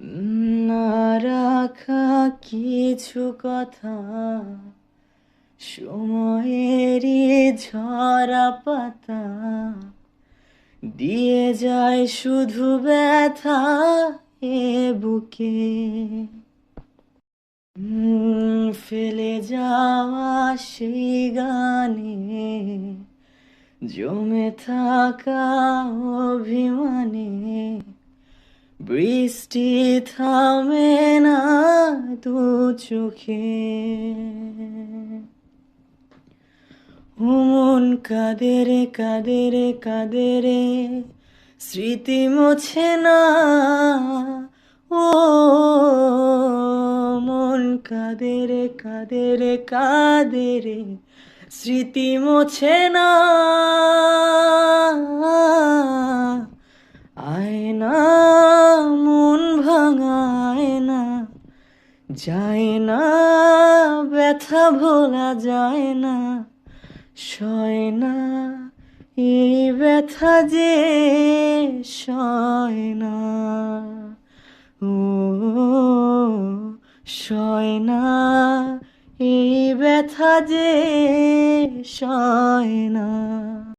না রাখা কিছু কথা। সময়েরই ঝরা পাতা দিয়ে যায় শুধু ব্যথা এ বুকে। ফেলে যাওয়া সেই গানে জমে থাকা অভিমানে বৃষ্টি থামে না দু চোখে। হুমন কাদের কাদের কাদের স্মৃতি মোছে না। ও মন কাদের কাদের কাদের স্মৃতি মোছে না। না, যায় না, ব্যথা ভোলা যায় না, সয় না, এই ব্যথা যে সয় না। ও, সয় না, এই ব্যথা যে সয় না।